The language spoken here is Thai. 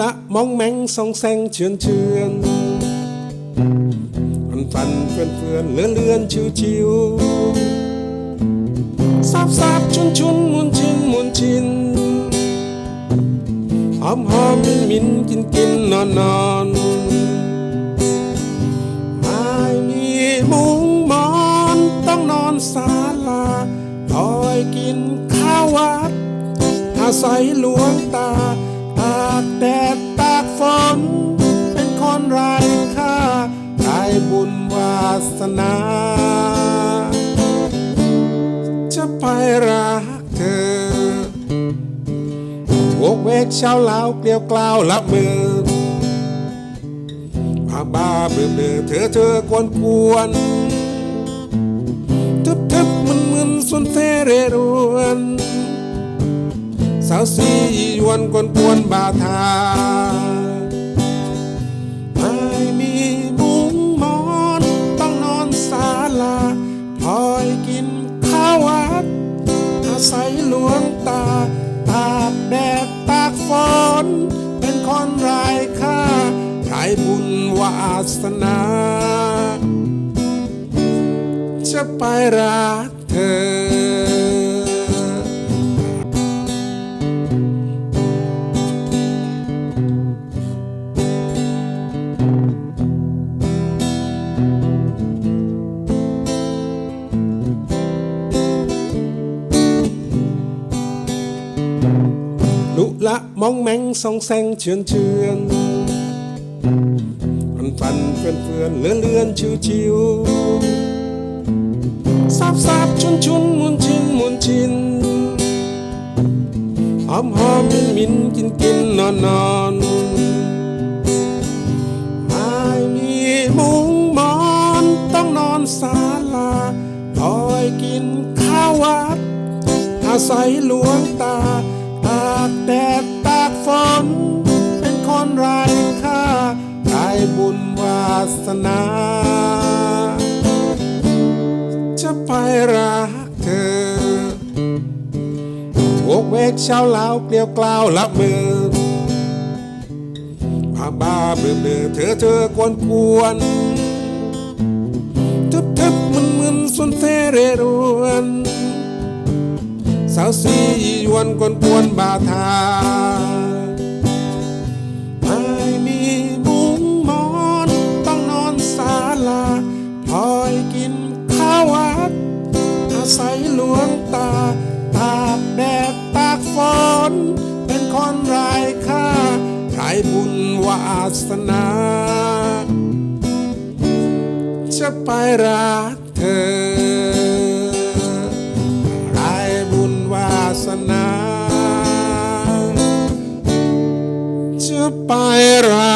ละมองแมงสองแสงเชือนเชือนันฟันเฟื่อนเฟื่อนเลื่อนเลื่อนชิวชิวซาบซาบชุนชุนมุนชินมุนชินหอมหอมมินมินกินกินนอนนอนไม่มีมุงมอนต้องนอนศาลาคอยกินข้าววัดอาศัยหลวงตา นา จะไปรักเธอโวกเวกเช้าเล้าวเกลียวกล่าวละเมือบ้าบ้าเบื่อเบื่อเธอเธอกวนกวนทึบทึบมึนมึนส่วนเฟเรรวนสาวสียวนกวนกวนบาทา สนา จะไปรักเธอลุละมองแมงสองแสงเชือนเชือน มันฟันเฟื่อนเฟื่อนเลื่อนเลื่อนชิวชิวซาบซาบชุนชุนมุนชินมุนชินหอมหอมมินมินกินกินนอนนอนไม่มีมุงมอนต้องนอนศาลาคอยกินข้าววัดอาศัยหลวงตาตากแดด สนา จะไปรักเธอวกเวกเช้าเล้าวเกลียวกล่าวละมือบ้าบ้าเบื่อเบื่อเธอเธอกวนกวนทึบทึบมึนมึนสนเฟเรรวนสาวสียวนกวนกวนบาทา วงตา ตากแดดตากฝน เป็นคนไร้ค่าไร้บุญวาสนา จะไปรักเธอได้บุญวาสนา จะไปรั